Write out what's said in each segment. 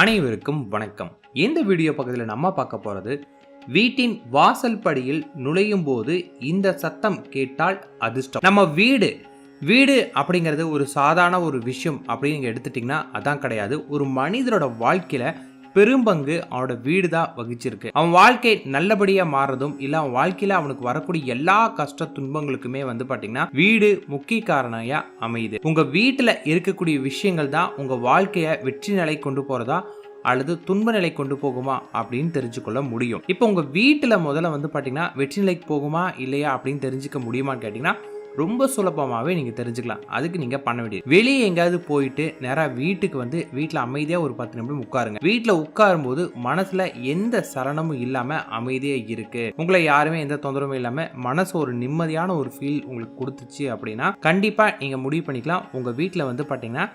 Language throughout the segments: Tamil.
அனைவருக்கும் வணக்கம். இந்த வீடியோ பக்கத்தில் நம்ம பார்க்க போகிறது வீட்டின் வாசல் படியில் நுழையும் போது இந்த சத்தம் கேட்டால் அதிர்ஷ்டம். நம்ம வீடு வீடு அப்படிங்கிறது ஒரு சாதாரண ஒரு விஷயம் அப்படின்னு நீங்கள் எடுத்துட்டிங்கன்னா அதான் கிடையாது. ஒரு மனிதரோட வாழ்க்கையில் பெரும்பங்கு அவனோட வீடு தான் வகிச்சிருக்கு. அவன் வாழ்க்கை நல்லபடியாக மாறதும் இல்லை அவன் வாழ்க்கையில் அவனுக்கு வரக்கூடிய எல்லா கஷ்ட துன்பங்களுக்குமே வந்து பார்த்தீங்கன்னா வீடு முக்கிய காரணையாக அமையுது. உங்கள் வீட்டில் இருக்கக்கூடிய விஷயங்கள் தான் உங்கள் வாழ்க்கையை வெற்றி நிலை கொண்டு போகிறதா அல்லது துன்ப நிலை கொண்டு போகுமா அப்படின்னு தெரிஞ்சுக்கொள்ள முடியும். இப்போ உங்கள் வீட்டில் முதல்ல வந்து பார்த்தீங்கன்னா வெற்றி நிலைக்கு போகுமா இல்லையா அப்படின்னு தெரிஞ்சுக்க முடியுமான்னு கேட்டிங்கன்னா ரொம்ப சுலபமாகவே நீங்கள் தெரிஞ்சுக்கலாம். அதுக்கு நீங்கள் பண்ண வேண்டியது. வெளியே எங்கேயாவது போயிட்டு நேராக வீட்டுக்கு வந்து வீட்டில் அமைதியாக ஒரு பத்து நிமிடம் உட்காருங்க. வீட்டில் உட்காரும்போது மனசில் எந்த சலனமும் இல்லாமல் அமைதியாக இருக்குது உங்களை யாருமே எந்த தொந்தரவும் இல்லாமல் மனசு ஒரு நிம்மதியான ஒரு ஃபீல் உங்களுக்கு கொடுத்துச்சு அப்படின்னா கண்டிப்பாக நீங்கள் முடிவு பண்ணிக்கலாம். உங்கள் வீட்டில் வந்து பார்த்தீங்கன்னா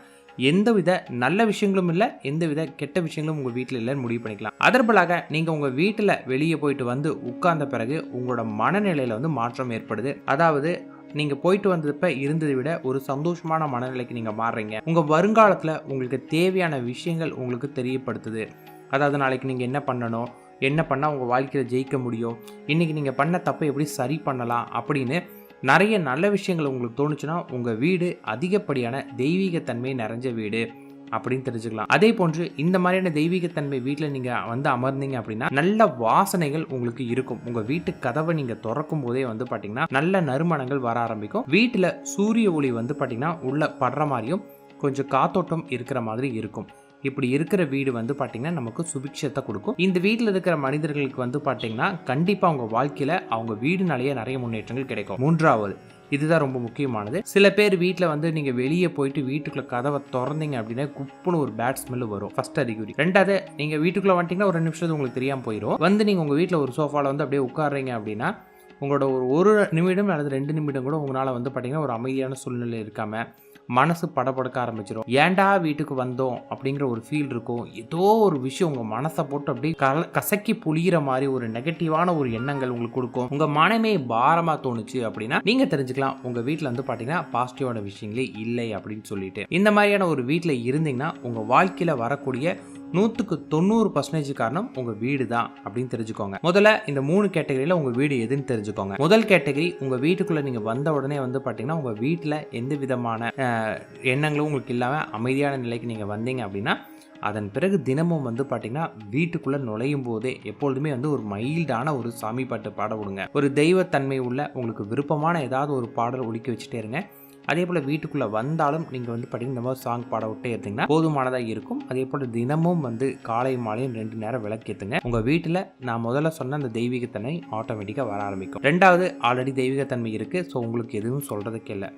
எந்தவித நல்ல விஷயங்களும் இல்லை எந்தவித கெட்ட விஷயங்களும் உங்கள் வீட்டில் இல்லைன்னு முடிவு பண்ணிக்கலாம். அதற்பலாக நீங்கள் உங்கள் வீட்டில் வெளியே போயிட்டு வந்து உட்கார்ந்த பிறகு உங்களோட மனநிலையில் வந்து மாற்றம் ஏற்படுது. அதாவது நீங்கள் போயிட்டு வந்தப்ப இருந்ததை விட ஒரு சந்தோஷமான மனநிலைக்கு நீங்கள் மாறுறீங்க. உங்கள் வருங்காலத்தில் உங்களுக்கு தேவையான விஷயங்கள் உங்களுக்கு தெரியப்படுத்துது. அதாவது நாளைக்கு நீங்கள் என்ன பண்ணணும்? என்ன பண்ணால் உங்கள் வாழ்க்கையில் ஜெயிக்க முடியும்? இன்றைக்கி நீங்கள் பண்ண தப்பை எப்படி சரி பண்ணலாம்? அப்படின்னு நிறைய நல்ல விஷயங்கள் உங்களுக்கு தோணுச்சுன்னா உங்கள் வீடு அதிகப்படியான தெய்வீகத்தன்மை நிறைஞ்ச வீடு. அப்படின்னு தெரிஞ்சுக்கலாம். அதே போன்று இந்த மாதிரியான தெய்வீகத்தன்மை வீட்டில் நீங்கள் வந்து அமர்ந்தீங்க அப்படின்னா நல்ல வாசனைகள் உங்களுக்கு இருக்கும். உங்கள் வீட்டு கதவை நீங்கள் திறக்கும் போதே வந்து பார்த்தீங்கன்னா நல்ல நறுமணங்கள் வர ஆரம்பிக்கும். வீட்டில் சூரிய ஒளி வந்து பார்த்தீங்கன்னா உள்ள படுற மாதிரியும் கொஞ்சம் காத்தோட்டம் இருக்கிற மாதிரி இருக்கும். இப்படி இருக்கிற வீடு வந்து பார்த்தீங்கன்னா நமக்கு சுபிக்ஷத்தை கொடுக்கும். இந்த வீட்டில் இருக்கிற மனிதர்களுக்கு வந்து பார்த்தீங்கன்னா கண்டிப்பாக அவங்க வாழ்க்கையில் அவங்க வீடுனாலேயே நிறைய முன்னேற்றங்கள் கிடைக்கும். மூன்றாவது இதுதான் ரொம்ப முக்கியமானது. சில பேர் வீட்டில் வந்து நீங்கள் வெளியே போயிட்டு வீட்டுக்குள்ள கதவை திறந்தீங்க அப்படின்னா குப்புன்னு ஒரு பேட் ஸ்மெல் வரும். ஃபர்ஸ்ட் அறிகுறி. ரெண்டாவது நீங்கள் வீட்டுக்குள்ளே வந்துட்டீங்கன்னா ஒரு நிமிஷத்துக்கு உங்களுக்கு தெரியாமல் போயிடும் வந்து நீங்கள் உங்கள் வீட்டில் ஒரு சோஃபாவில் வந்து அப்படியே உட்காடுறீங்க அப்படின்னா உங்களோட ஒரு ஒரு நிமிடம் அல்லது ரெண்டு நிமிடம் கூட உங்களால் வந்து பார்த்தீங்கன்னா ஒரு அமைதியான சூழ்நிலை இருக்காமல் மனசு படப்படுக்க ஆரம்பிச்சிடும் ஏன்டா வீட்டுக்கு வந்தோம்? அப்படிங்கிற ஒரு ஃபீல் இருக்கும். ஏதோ ஒரு விஷயம் உங்கள் மனசை போட்டு அப்படியே கல கசக்கி புளிகிற மாதிரி ஒரு நெகட்டிவான ஒரு எண்ணங்கள் உங்களுக்கு கொடுக்கும். உங்கள் மனமே பாரமாக தோணுச்சு அப்படின்னா நீங்கள் தெரிஞ்சுக்கலாம். உங்கள் வீட்டில் வந்து பார்த்தீங்கன்னா பாசிட்டிவான விஷயங்களே இல்லை அப்படின்னு சொல்லிட்டு. இந்த மாதிரியான ஒரு வீட்டில் இருந்தீங்கன்னா உங்கள் வாழ்க்கையில் வரக்கூடிய நூற்றுக்கு தொண்ணூறு பர்சன்டேஜ் காரணம் உங்கள் வீடு தான் அப்படின்னு தெரிஞ்சுக்கோங்க. முதல்ல இந்த மூணு கேட்டகரியில் உங்கள் வீடு எதுன்னு தெரிஞ்சுக்கோங்க. முதல் கேட்டகரி உங்கள் வீட்டுக்குள்ளே நீங்கள் வந்த உடனே வந்து பார்த்தீங்கன்னா உங்கள் வீட்டில் எந்த விதமான எண்ணங்களும் உங்களுக்கு இல்லாமல் அமைதியான நிலைக்கு நீங்கள் வந்தீங்க அப்படின்னா அதன் பிறகு தினமும் வந்து பார்த்தீங்கன்னா வீட்டுக்குள்ளே நுழையும் போதே எப்பொழுதுமே வந்து ஒரு மைல்டான ஒரு சாமி பாட்டு பாட விடுங்க. ஒரு தெய்வத்தன்மை உள்ள உங்களுக்கு விருப்பமான ஏதாவது ஒரு பாடல் ஒழிக்க வச்சுட்டே இருங்க. அதே போல் வீட்டுக்குள்ளே வந்தாலும் நீங்கள் வந்து பார்த்தீங்கன்னா இந்த மாதிரி சாங் பாட விட்டே இருந்தீங்கன்னா போதுமானதாக இருக்கும். அதே போல் தினமும் வந்து காலை மாலையும் ரெண்டு நேரம் விளக்கேற்றுங்க உங்கள் வீட்டில் நான் முதல்ல சொன்ன அந்த தெய்வீகத்தன்மை ஆட்டோமேட்டிக்காக வர ஆரம்பிக்கும். ரெண்டாவது ஆல்ரெடி தெய்வீகத்தன்மை இருக்குது ஸோ உங்களுக்கு எதுவும் சொல்கிறதுக்கு இல்லை.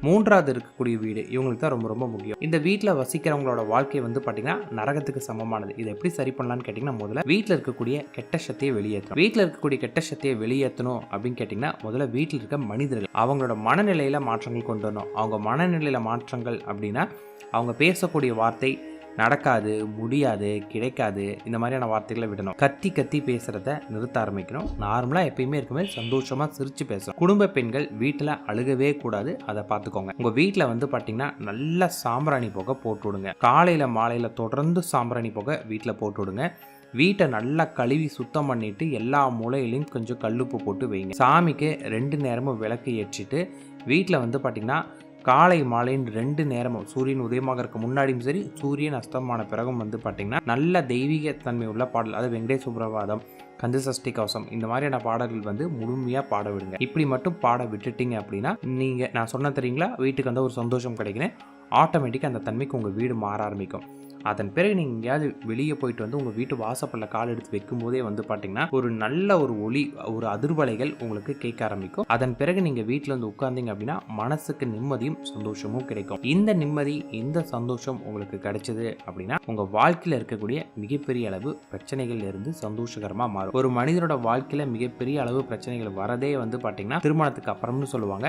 மூன்றாவது இருக்கக்கூடிய வீடு இவங்களுக்கு தான் ரொம்ப ரொம்ப முக்கியம். இந்த வீட்டில் வசிக்கிறவங்களோட வாழ்க்கை வந்து பார்த்தீங்கன்னா நரகத்துக்கு சமமானது. இதை எப்படி சரி பண்ணலான்னு கேட்டிங்கன்னா முதல்ல வீட்டில் இருக்கக்கூடிய கெட்ட சக்தியை வெளியேற்றணும். வீட்டில் இருக்கக்கூடிய கெட்ட சக்தியை வெளியேற்றணும் அப்படின்னு கேட்டிங்கன்னா முதல்ல வீட்டில் இருக்க மனிதர்கள் அவங்களோட மனநிலையில் மாற்றங்கள் கொண்டு வரணும். அவங்க மனநிலையில் மாற்றங்கள் அப்படின்னா அவங்க பேசக்கூடிய வார்த்தை நடக்காது முடியாது கிடைக்காது இந்த மாதிரியான வார்த்தைகளை விடணும். கத்தி கத்தி பேசுறத நிறுத்த ஆரம்பிக்கணும். நார்மலாக எப்பயுமே இருக்க மாதிரி சந்தோஷமா சிரிச்சு பேசணும். குடும்ப பெண்கள் வீட்டில் அழுகவே கூடாது. அதை பார்த்துக்கோங்க உங்க வீட்டில் வந்து பார்த்தீங்கன்னா நல்ல சாம்பிராணி புகை போட்டு விடுங்க. காலையில மாலையில தொடர்ந்து சாம்பிராணி புகை வீட்டில் போட்டு விடுங்க. வீட்டை நல்லா கழுவி சுத்தம் பண்ணிட்டு எல்லா மூலையிலையும் கொஞ்சம் கல்லுப்பு போட்டு வைங்க. சாமிக்கு ரெண்டு நேரமும் விளக்கு ஏற்றிட்டு வீட்டில் வந்து பார்த்திங்கன்னா காலை மாலைன்னு ரெண்டு நேரமும் சூரியன் உதயமாக முன்னாடியும் சரி சூரியன் அஸ்தமான பிறகும் வந்து பார்த்திங்கன்னா நல்ல தெய்வீக தன்மை உள்ள பாடல் அது வெங்கடேஷ் சுப்ரபாதம் கந்தசஷ்டி கவசம் இந்த மாதிரியான பாடல்கள் வந்து முழுமையாக பாட விடுங்க. இப்படி மட்டும் பாட விட்டுட்டீங்க அப்படின்னா நீங்கள் நான் சொன்ன தெரியுங்களா? வீட்டுக்கு வந்து ஒரு சந்தோஷம் கிடைக்கிறேன். ஆட்டோமேட்டிக்காக அந்த தன்மைக்கு உங்கள் வீடு மாற ஆரம்பிக்கும். அதன் பிறகு நீங்கள் எங்கேயாவது வெளியே போயிட்டு வந்து உங்கள் வீட்டு வாசப்பல்ல கால் எடுத்து வைக்கும்போதே வந்து பார்த்தீங்கன்னா ஒரு நல்ல ஒரு ஒளி ஒரு அதிர்வலைகள் உங்களுக்கு கேட்க ஆரம்பிக்கும். அதன் பிறகு நீங்கள் வீட்டில் வந்து உட்கார்ந்தீங்க அப்படின்னா மனசுக்கு நிம்மதியும் சந்தோஷமும் கிடைக்கும். இந்த நிம்மதி இந்த சந்தோஷம் உங்களுக்கு கிடைச்சது அப்படின்னா உங்கள் வாழ்க்கையில் இருக்கக்கூடிய மிகப்பெரிய அளவு பிரச்சனைகள் இருந்து சந்தோஷகரமாக மாறும். ஒரு மனிதனோட வாழ்க்கையில் மிகப்பெரிய அளவு பிரச்சனைகள் வரதே வந்து பார்த்தீங்கன்னா திருமணத்துக்கு அப்புறம்னு சொல்லுவாங்க.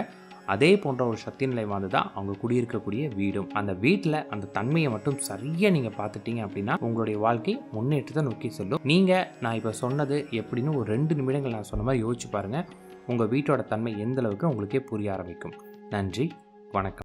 அதே போன்ற ஒரு சக்தி நிலை வந்து தான் அவங்க குடியிருக்கக்கூடிய வீடும். அந்த வீட்டில் அந்த தன்மையை மட்டும் சரியாக நீங்கள் பார்த்துட்டீங்க அப்படின்னா உங்களுடைய வாழ்க்கை முன்னேற்றத்தை நோக்கி செல்லும். நீங்கள் நான் இப்போ சொன்னது எப்படின்னு ஒரு ரெண்டு நிமிடங்கள் நான் சொன்ன மாதிரி யோசிச்சு பாருங்கள் உங்கள் வீட்டோட தன்மை எந்த அளவுக்கு உங்களுக்கே புரிய ஆரம்பிக்கும். நன்றி வணக்கம்.